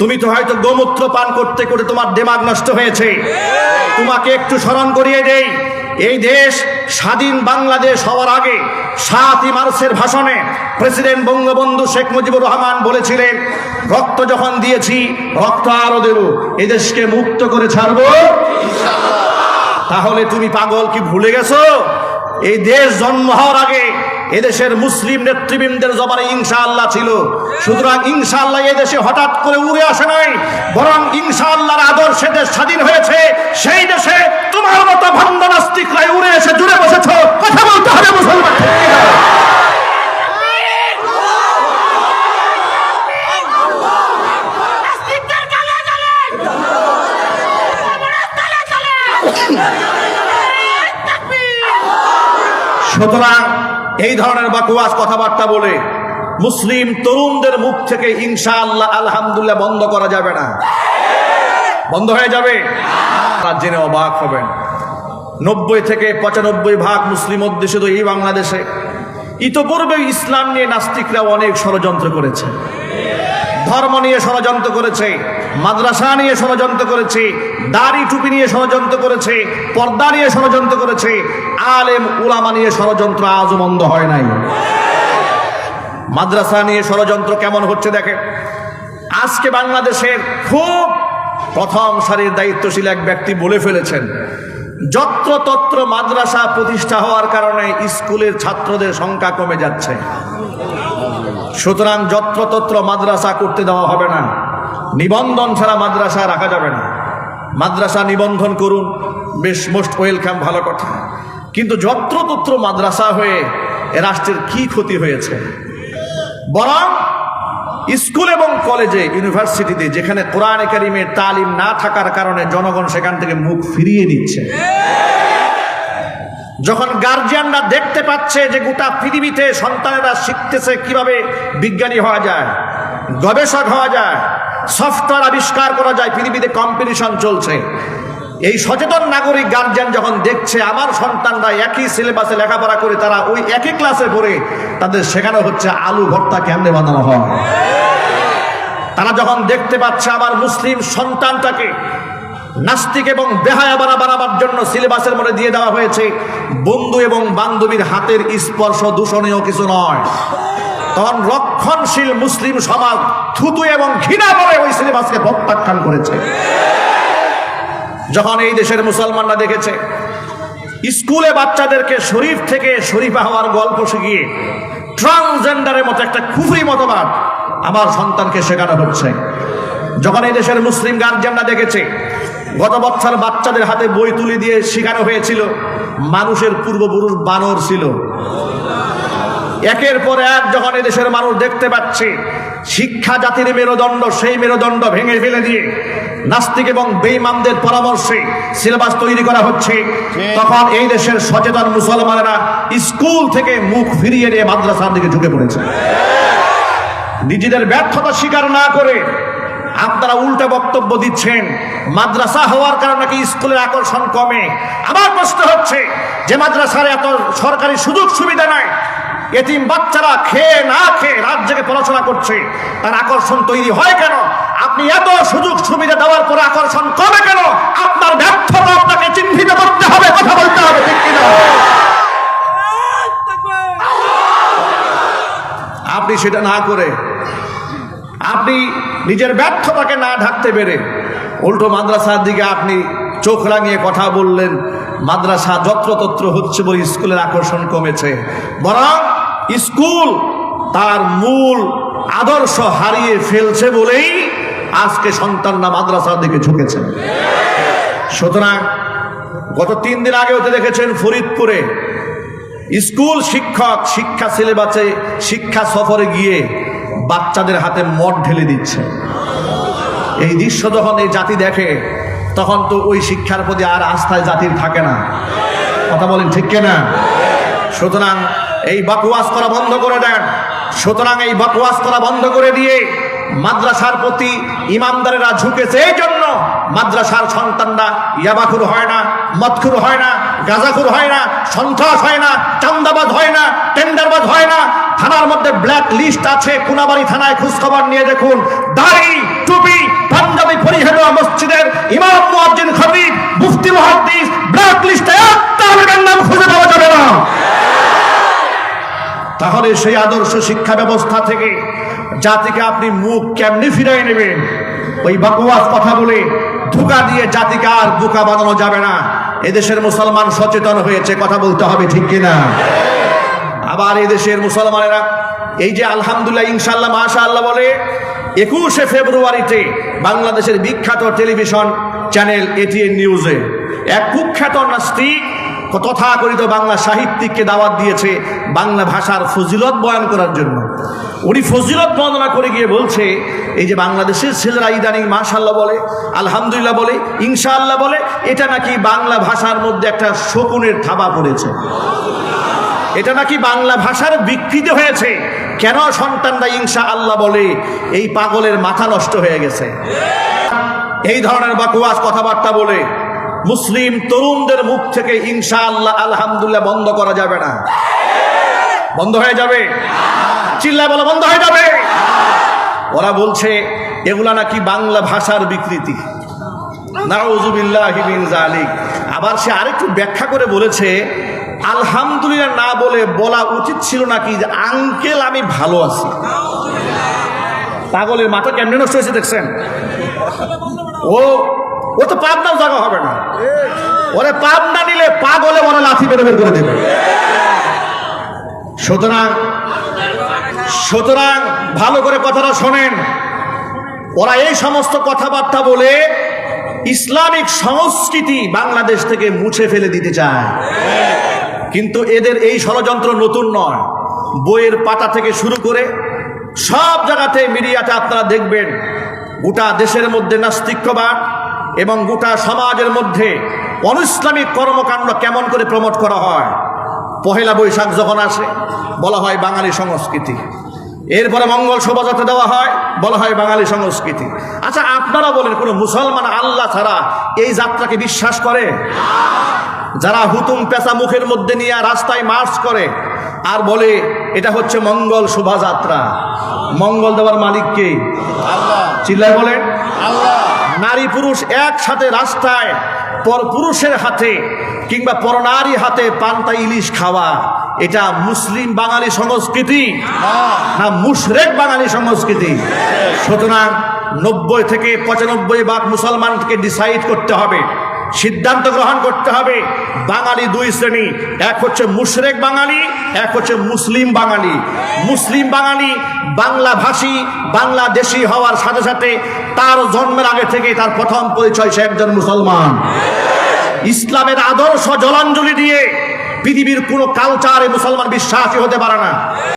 তুমি তো হয়তো গোমূত্র পান করতে করে তোমার দেমাগ নষ্ট হয়েছে। তোমাকে একটু স্মরণ করিয়ে দেই, এই দেশ স্বাধীন বাংলাদেশ হওয়ার আগে সাতই মার্চের ভাষণে প্রেসিডেন্ট বঙ্গবন্ধু শেখ মুজিবুর রহমান বলেছিলেন, রক্ত যখন দিয়েছি, রক্ত আরও দেব, এদেশকে মুক্ত করে ছাড়বো। তাহলে তুমি পাগল কি ভুলে গেছো? এই দেশ জন্ম হওয়ার আগে এদেশের মুসলিম নেতৃবৃন্দের জবানে ইনশাআল্লাহ ছিল। সুতরাং ইনশাআল্লাহ এদেশে হঠাৎ করে উড়ে আসে নাই। বরং ইনশাআল্লাহর আদর্শে দেশ স্বাধীন হয়েছে। সেই দেশে তোমার মতো ভণ্ড নাস্তিকরাই উড়ে এসে জুড়ে বসেছ। কথা বলতে হবে মুসলমান। সুতরাং এই ধরনের বাকুয়াস কথাবার্তা বলে মুসলিম তরুণদের মুখ থেকে ইনশাআল্লাহ আলহামদুল্লাহ বন্ধ করা যাবে না। বন্ধ হয়ে যাবে? তার জেনে অবাক হবেন। নব্বই থেকে পঁচানব্বই ভাগ মুসলিম অধ্যুষিত এই বাংলাদেশে। ইতপূর্বে ইসলাম নিয়ে নাস্তিকরা অনেক ষড়যন্ত্র করেছে। ধর্ম নিয়ে ষড়যন্ত্র করেছে, মাদ্রাসা নিয়ে ষড়যন্ত্র করেছে, দাড়ি টুপি নিয়ে ষড়যন্ত্র করেছে, পর্দা নিয়ে ষড়যন্ত্র করেছে, আলেম উলামা নিয়ে ষড়যন্ত্র আজও মন্দ হয় নাই। মাদ্রাসা নিয়ে ষড়যন্ত্র কেমন হচ্ছে দেখে আজকে বাংলাদেশের খুব প্রথম সারির দায়িত্বশীল এক ব্যক্তি বলে ফেলেছেন, যত্রতত্র মাদ্রাসা প্রতিষ্ঠা হওয়ার কারণে স্কুলের ছাত্রদের সংখ্যা কমে যাচ্ছে। সুতরাং যত্রতত্র মাদ্রাসা করতে দেওয়া হবে না। নিবন্ধন ছাড়া মাদ্রাসা রাখা যাবে না। মাদ্রাসা নিবন্ধন করুন, বেশ, মোস্ট ওয়েলকাম, ভালো কথা। কিন্তু যত্রতত্র মাদ্রাসা হয়ে রাষ্ট্রের কি ক্ষতি হয়েছে? বরং স্কুল এবং কলেজে, ইউনিভার্সিটিতে, যেখানে কোরআন একাডেমির তালিম না থাকার কারণে জনগণ সেখান থেকে মুখ ফিরিয়ে নিচ্ছে। যখন গার্জিয়ানরা দেখতে পাচ্ছে যে গোটা পৃথিবীতে সন্তানেরা শিখতেছে কীভাবে বিজ্ঞানী হওয়া যায়, গবেষক হওয়া যায় সফটওয়্যার আবিষ্কার করা যায়, পৃথিবীতে কম্পিটিশন চলছে। এই সচেতন নাগরিক গার্জিয়ান যখন দেখছে, আমার সন্তানরা একই সিলেবাসে লেখাপড়া করে তারা ওই একই ক্লাসে পড়ে, তাদের শেখানো হচ্ছে আলু ভর্তা কেমনে বানানো হয়। তারা যখন দেখতে পাচ্ছে আমার মুসলিম সন্তানটাকে নাস্তিক এবং বেহায়া বানা বানাবার জন্য সিলেবাসের মধ্যে দিয়ে দেওয়া হয়েছে, বন্ধু এবং বান্ধবীর হাতের স্পর্শ দূষণীয় কিছু নয়। তখন রক্ষণশীল মুসলিম সমাজ থুতু এবং ঘৃণা করে ওই সিলেবাসকে প্রত্যাখ্যান করেছে। যখন এই দেশের মুসলমানরা দেখেছে, স্কুলে বাচ্চাদেরকে শরীফ থেকে শরীফা হওয়ার গল্প শিখিয়ে ট্রান্সজেন্ডারের মতো একটা খুফরি মতবাদ আমার সন্তানকে শেখানো হচ্ছে। যখন এই দেশের মুসলিম গার্জিয়ানরা দেখেছে গত বছর বাচ্চাদের হাতে বই তুলে দিয়ে শেখানো হয়েছিল, মানুষের পূর্বপুরুষ বানর ছিল। একের পর এক যখন দেশের মানুষ দেখতে পাচ্ছে, শিক্ষা জাতির মেরুদণ্ড, সেই মেরুদণ্ড ভেঙে ফেলে দিয়ে নাস্তিক এবং বেইমানদের পরামর্শে সিলেবাস তৈরি করা হচ্ছে, তখন এই দেশের সচেতন মুসলমানেরা স্কুল থেকে মুখ ফিরিয়ে নিয়ে মাদ্রাসার দিকে ঢুকে পড়েছে। নিজেদের ব্যর্থতা স্বীকার না করে আপনারা উল্টা বক্তব্য দিচ্ছেন। মাদ্রাসা হওয়ার কারণে নাকি স্কুলের আকর্ষণ কমে। আমার প্রশ্ন হচ্ছে, যে মাদ্রাসার এত সরকারি সুযোগ সুবিধা নাই, এতিম বাচ্চারা খেয়ে না খেয়ে জেগে পড়াশোনা করছে, তার আকর্ষণ তৈরি হয় কেন? আপনি এত সুযোগ সুবিধা দেওয়ার পরে আকর্ষণ কমে কেন? আপনার ব্যর্থতা আপনাকে চিহ্নিত করতে হবে, কথা বলতে হবে আপনি সেটা না করে, আপনি নিজের ব্যর্থতাকে না ঢাকতে পেরে উল্টো মাদ্রাসার দিকে আপনি চোখ রাঙিয়ে কথা বললেন, মাদ্রাসা যত্রতত্র হচ্ছে বলে স্কুলের আকর্ষণ কমেছে। বরং স্কুল তার মূল আদর্শ হারিয়ে ফেলছে বলেই আজকে সন্তানরা মাদ্রাসার দিকে ঝুঁকেছে। সুতরাং গত তিন দিন আগে হতে দেখেছেন ফরিদপুরে স্কুল শিক্ষক শিক্ষা সিলেবাসে শিক্ষা সফরে গিয়ে বাচ্চাদের হাতে মদ ঢেলে দিচ্ছে। এই দৃশ্য যখন এই জাতি দেখে, তখন তো ওই শিক্ষার প্রতি আর আস্থায় জাতির থাকে না। কথা বলেন ঠিক না সুতরাং এই বাকুয়াস করা বন্ধ করে দেন। সুতরাং এই বাকুয়াস করা বন্ধ করে দিয়ে মাদ্রাসার প্রতি ইমানদারেরা ঝুঁকেছে। এই জন্য মাদ্রাসার সন্তানরা ইয়াবাখুর হয় না, মদখুর হয় না। গাজাখুর হয় না, সন্ত্রাস হয় না, চান্দাবাদ হয় না, টেন্ডারবাদ হয় না। থানার মধ্যে ব্ল্যাক লিস্ট আছে কোনাবাড়ি থানায় খোঁজখবর নিয়ে দেখুন। দাড়ি, টুপি, পাঞ্জাবি পরিহেদ মসজিদের ইমাম মুআজ্জিন খতিব, মুফতি মুহাদ্দিস ব্ল্যাক লিস্টে একটা নাম খুঁজে পাওয়া যাবে না। তাহলে সেই আদর্শ শিক্ষা ব্যবস্থা থেকে জাতিকে আপনি মুখ কেমনি ফিরাই নেবেন? ওই বাকুয়াস কথা বলে ধোকা দিয়ে জাতিকে আর বোকা বানানো যাবে না। এদেশের মুসলমান সচেতন হয়েছে, কথা বলতে হবে, ঠিক কিনা? আবার এদেশের মুসলমানেরা, এই যে আলহামদুলিল্লাহ ইনশাল্লাহ মাশা আল্লাহ বলে, একুশে ফেব্রুয়ারিতে বাংলাদেশের বিখ্যাত টেলিভিশন চ্যানেল এটিএন নিউজে এক কুখ্যাত নাস্তিক তথাকথিত বাংলা সাহিত্যিককে দাওয়াত দিয়েছে বাংলা ভাষার ফজিলত বয়ান করার জন্য। উনি ফজিলত বর্ণনা করে গিয়ে বলছে, এই যে বাংলাদেশের ছেলেরা ইদানিং মাশাল্লাহ বলে, আলহামদুলিল্লাহ বলে, ইনশাআল্লাহ বলে, এটা নাকি বাংলা ভাষার মধ্যে একটা শকুনের থাবা পড়েছে। এটা নাকি বাংলা ভাষার বিকৃতি হয়েছে। কেন সন্তানরা ইনশা আল্লাহ বলে, এই পাগলের মাথা নষ্ট হয়ে গেছে। এই ধরনের বাকুয়াস কথাবার্তা বলে, মুসলিম তরুণদের মুখ থেকে ইনশা আল্লাহ আলহামদুল্লাহ বন্ধ করা যাবে না। বন্ধ হয়ে যাবে? চিল্লা বলা, বন্ধ হয়ে যাবে। ওরা বলছে, এগুলা নাকি বাংলা ভাষার বিকৃতি। আবার সে আরেকটু ব্যাখ্যা করে বলেছে, আলহামদুলিল্লাহ না বলে বলা উচিত ছিল নাকি যে আঙ্কেল আমি ভালো আছি। পাগলের মাথা কেমনে নষ্ট হয়েছে দেখছেন? ও ও তো পাবনাও জায়গা হবে না। ওরে পাবনা নিলে পাগলে মনে লাথি বের বের করে দেবে। সুতরাং সুতরাং ভালো করে কথাটা শোনেন। ওরা এই সমস্ত কথাবার্তা বলে ইসলামিক সংস্কৃতি বাংলাদেশ থেকে মুছে ফেলে দিতে চায়। কিন্তু এদের এই ষড়যন্ত্র নতুন নয়। বইয়ের পাতা থেকে শুরু করে সব জায়গাতে মিডিয়াতে আপনারা দেখবেন, গোটা দেশের মধ্যে নাস্তিক্যবাদ এবং গোটা সমাজের মধ্যে অনইসলামিক কর্মকাণ্ড কেমন করে প্রমোট করা হয়। পহেলা বৈশাখ যখন আসে বলা হয় বাঙালি সংস্কৃতি। এরপরে মঙ্গল শোভাযাত্রা দেওয়া হয় বলা হয় বাঙালি সংস্কৃতি। আচ্ছা আপনারা বলেন কোনো মুসলমান আল্লাহ ছাড়া এই যাত্রাকে বিশ্বাস করে? যারা হুতুম পেঁচা মুখের মধ্যে নিয়ে রাস্তায় মার্চ করে আর বলে এটা হচ্ছে মঙ্গল শোভাযাত্রা। মঙ্গল দেওয়ার মালিককে আল্লাহ। চিল্লায় বলেন আল্লাহ। নারী পুরুষ একসাথে রাস্তায় পর পুরুষের হাতে কিংবা পরনারী হাতে পান্তা ইলিশ খাওয়া, এটা মুসলিম বাঙালি সংস্কৃতি, না মুশরেক বাঙালি সংস্কৃতি। সুতরাং নব্বই থেকে পঁচানব্বই ভাগ মুসলমানকে ডিসাইড করতে হবে। সিদ্ধান্ত গ্রহণ করতে হবে। বাঙালি দুই শ্রেণি, এক হচ্ছে মুশরেক বাঙালি, এক হচ্ছে মুসলিম বাঙালি। মুসলিম বাঙালি বাংলা ভাষী বাংলাদেশি হওয়ার সাথে সাথে তার জন্মের আগে থেকে তার প্রথম পরিচয় সে একজন মুসলমান। ইসলামের আদর্শ জলাঞ্জলি দিয়ে পৃথিবীর কোনো কালচারে মুসলমান বিশ্বাসী হতে পারে না।